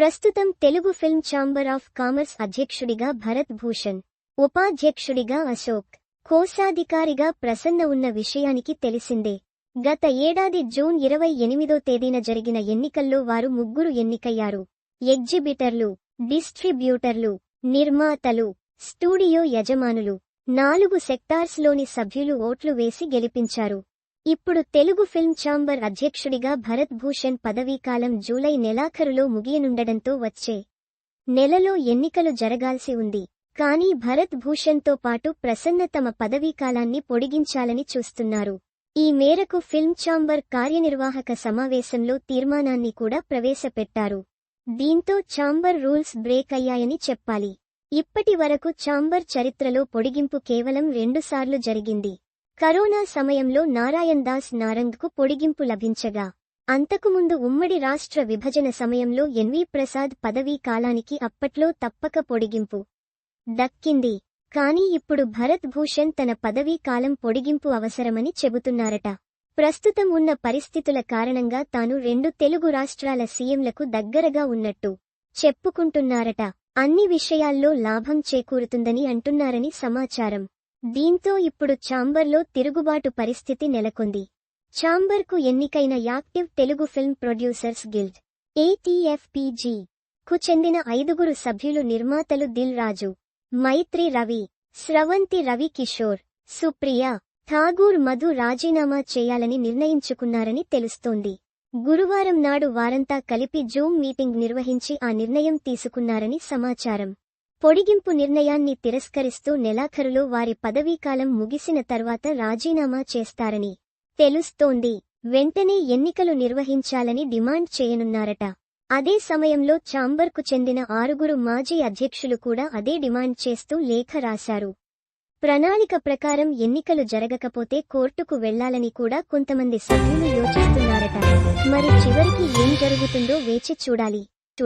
ప్రస్తుతం Telugu film chamber of commerce అధ్యక్షుడిగా భరత్ భూషణ్ ఉపాధ్యక్షుడిగా అశోక్ కోశాధికారిగా ప్రసన్న ఉన్న విషయానికి తెలిసిందే. గత ఏడాది జూన్ ఇరవై ఎనిమిదో తేదీన జరిగిన ఎన్నికల్లో వారు ముగ్గురు ఎన్నికయ్యారు. ఎగ్జిబిటర్లు డిస్ట్రిబ్యూటర్లు నిర్మాతలు స్టూడియో యజమానులు నాలుగు సెక్టార్స్లోని సభ్యులు ఓట్లు వేసి గెలిపించారు. ఇప్పుడు తెలుగు ఫిల్మ్ ఛాంబర్ అధ్యక్షుడిగా భరత్ భూషణ్ పదవీకాలం జూలై నెలాఖరులో ముగియనుండడంతో వచ్చే నెలలో ఎన్నికలు జరగాల్సి ఉంది. కానీ భరత్ భూషణ్తో పాటు ప్రసన్న తమ పదవీకాలాన్ని పొడిగించాలని చూస్తున్నారు. ఈ మేరకు ఫిల్మ్ ఛాంబర్ కార్యనిర్వాహక సమావేశంలో తీర్మానాన్ని కూడా ప్రవేశపెట్టారు. దీంతో ఛాంబర్ రూల్స్ బ్రేక్ అయ్యాయని చెప్పాలి. ఇప్పటి వరకు ఛాంబర్ చరిత్రలో పొడిగింపు కేవలం రెండుసార్లు జరిగింది. కరోనా సమయంలో నారాయణ్ దాస్ నారంగ్కు పొడిగింపు లభించగా అంతకుముందు ఉమ్మడి రాష్ట్ర విభజన సమయంలో ఎన్వి ప్రసాద్ పదవీ కాలానికి అప్పట్లో తప్పక పొడిగింపు దక్కింది. కానీ ఇప్పుడు భరత్ భూషణ్ తన పదవీ కాలం పొడిగింపు అవసరమని చెబుతున్నారట. ప్రస్తుతం ఉన్న పరిస్థితుల కారణంగా తాను రెండు తెలుగు రాష్ట్రాల సీఎంలకు దగ్గరగా ఉన్నట్టు చెప్పుకుంటున్నారట. అన్ని విషయాల్లో లాభం చేకూరుతుందని అంటున్నారని సమాచారం. దీంతో ఇప్పుడు ఛాంబర్లో తిరుగుబాటు పరిస్థితి నెలకొంది. ఛాంబర్కు ఎన్నికైన active Telugu film producers guild ATFPG కు చెందిన ఐదుగురు సభ్యులు నిర్మాతలు దిల్ రాజు మైత్రి రవి స్రవంతి రవి కిషోర్ సుప్రియ ఠాగూర్ మధు రాజీనామా చేయాలని నిర్ణయించుకున్నారని తెలుస్తోంది. గురువారం నాడు వారంతా కలిపి జూమ్ మీటింగ్ నిర్వహించి ఆ నిర్ణయం తీసుకున్నారని సమాచారం. పొడిగింపు నిర్ణయాన్ని తిరస్కరిస్తూ నెలాఖరులో వారి పదవీకాలం ముగిసిన తర్వాత రాజీనామా చేస్తారని తెలుస్తోంది. వెంటనే ఎన్నికలు నిర్వహించాలని డిమాండ్ చేయనున్నారట. అదే సమయంలో చాంబర్కు చెందిన ఆరుగురు మాజీ అధ్యక్షులు కూడా అదే డిమాండ్ చేస్తూ లేఖ రాశారు. ప్రణాళిక ప్రకారం ఎన్నికలు జరగకపోతే కోర్టుకు వెళ్ళాలని కూడా కొంతమంది సభ్యులు యోచిస్తున్నారట. మరి చివరికి ఏం జరుగుతుందో వేచి చూడాలి.